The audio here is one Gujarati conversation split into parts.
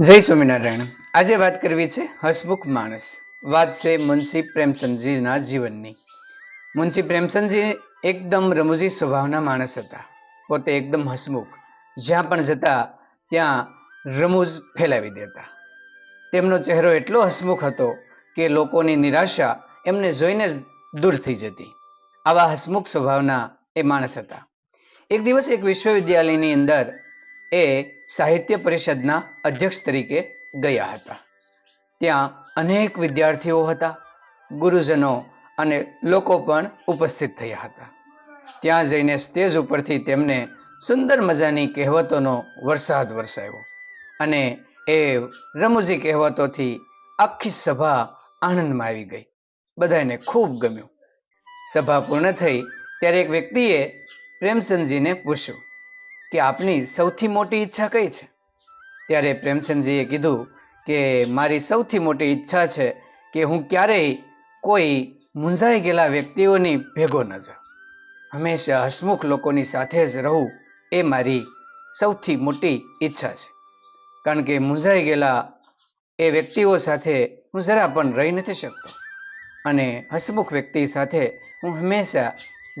જય સ્વામિનારાયણ. આજે વાત કરવી છે હસમુખ માણસ. વાત છે મુનશી પ્રેમચંદજીના જીવનની. મુનશી પ્રેમચંદજી એકદમ રમૂજી સ્વભાવના માણસ હતા. પોતે એકદમ હસમુખ. જ્યાં પણ જતા ત્યાં રમૂજ ફેલાવી દેતા. તેમનો ચહેરો એટલો હસમુખ હતો કે લોકોની નિરાશા એમને જોઈને જ દૂર થઈ જતી. આવા હસમુખ સ્વભાવના એ માણસ હતા. એક દિવસ એક વિશ્વવિદ્યાલયની અંદર એ સાહિત્ય પરિષદના અધ્યક્ષ તરીકે ગયા હતા. ત્યાં અનેક વિદ્યાર્થીઓ હતા, ગુરુજનો અને લોકો પણ ઉપસ્થિત થયા હતા. ત્યાં જઈને સ્ટેજ ઉપરથી તેમને સુંદર મજાની કહેવતોનો વરસાદ વરસાવ્યો અને એ રમૂજી કહેવતોથી આખી સભા આનંદમાં આવી ગઈ. બધાને ખૂબ ગમ્યું. સભા પૂર્ણ થઈ ત્યારે એક વ્યક્તિએ પ્રેમચંદજીને પૂછ્યું કે આપની સૌથી મોટી ઈચ્છા કઈ છે? ત્યારે પ્રેમચંદજીએ કીધું કે મારી સૌથી મોટી ઈચ્છા છે કે હું ક્યારેય કોઈ મૂંઝાઈ ગયેલા વ્યક્તિઓની ભેગો ન જાઉં. હંમેશા હસમુખ લોકોની સાથે જ રહું એ મારી સૌથી મોટી ઈચ્છા છે. કારણ કે મૂંઝાઈ ગયેલા એ વ્યક્તિઓ સાથે હું જરા પણ રહી નથી શકતો અને હસમુખ વ્યક્તિ સાથે હું હંમેશા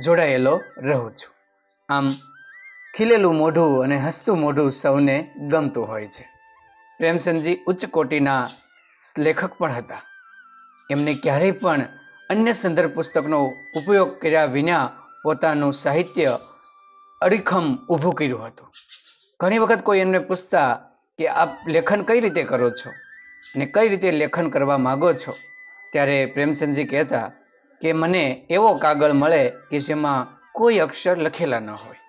જોડાયેલો રહું છું. આમ ખીલેલું મોઢું અને હસતું મોઢું સૌને ગમતું હોય છે. પ્રેમચંદજી ઉચ્ચ કોટીના લેખક પણ હતા. એમને ક્યારેય પણ અન્ય સંદર્ભ પુસ્તકનો ઉપયોગ કર્યા વિના પોતાનું સાહિત્ય અડીખમ ઊભું કર્યું હતું. ઘણી વખત કોઈ એમને પૂછતા કે આપ લેખન કઈ રીતે કરો છો અને કઈ રીતે લેખન કરવા માગો છો? ત્યારે પ્રેમચંદજી કહેતા કે, મને એવો કાગળ મળે કે જેમાં કોઈ અક્ષર લખેલા ન હોય.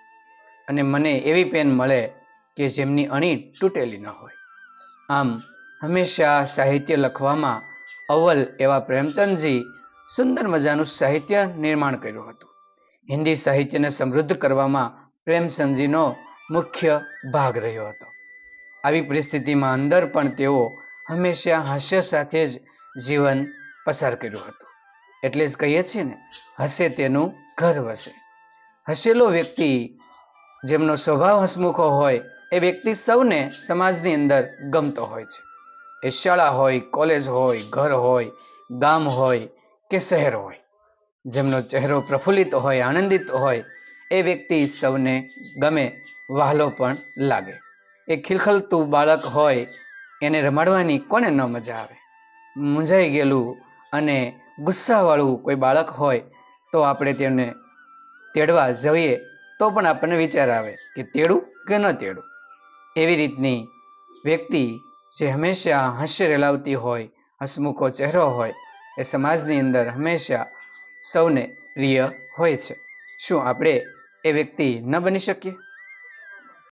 અને મને એવી પેન મળે કે જેમની અણી તૂટેલી ન હોય. આમ હંમેશા સાહિત્ય લખવામાં અવ્વલ એવા પ્રેમચંદજી સુંદર મજાનું સાહિત્ય નિર્માણ કર્યું હતું. હિન્દી સાહિત્યને સમૃદ્ધ કરવામાં પ્રેમચંદજીનો મુખ્ય ભાગ રહ્યો હતો. આવી પરિસ્થિતિમાં અંદર પણ તેઓ હંમેશા હાસ્ય સાથે જ જીવન પસાર કર્યું હતું. એટલે જ કહીએ છીએ ને હસે તેનું ઘર વસે. હસેલો વ્યક્તિ જેમનો સ્વભાવ હસમુખો હોય, એ વ્યક્તિ સૌને સમાજની અંદર ગમતો હોય છે. એ શાળા હોય, કોલેજ હોય, ઘર હોય, ગામ હોય કે શહેર હોય, જેમનો ચહેરો પ્રફુલ્લિત હોય, આનંદિત હોય, એ વ્યક્તિ સૌને ગમે વહાલો પણ લાગે. એ ખિલખલતું બાળક હોય, એને રમાડવાની કોને ન મજા આવે? મૂંઝાઈ ગયેલું અને ગુસ્સાવાળું કોઈ બાળક હોય, તો આપણે તેને તેડવા જઈએ તો પણ આપણને વિચાર આવે કે તેડું કે ન તેડું. એવી રીતની વ્યક્તિ જે હંમેશા હાસ્ય રેલાવતી હોય, હસમુખો ચહેરો હોય, એ સમાજની અંદર હંમેશા સૌને પ્રિય હોય છે. શું આપણે એ વ્યક્તિ ન બની શકીએ?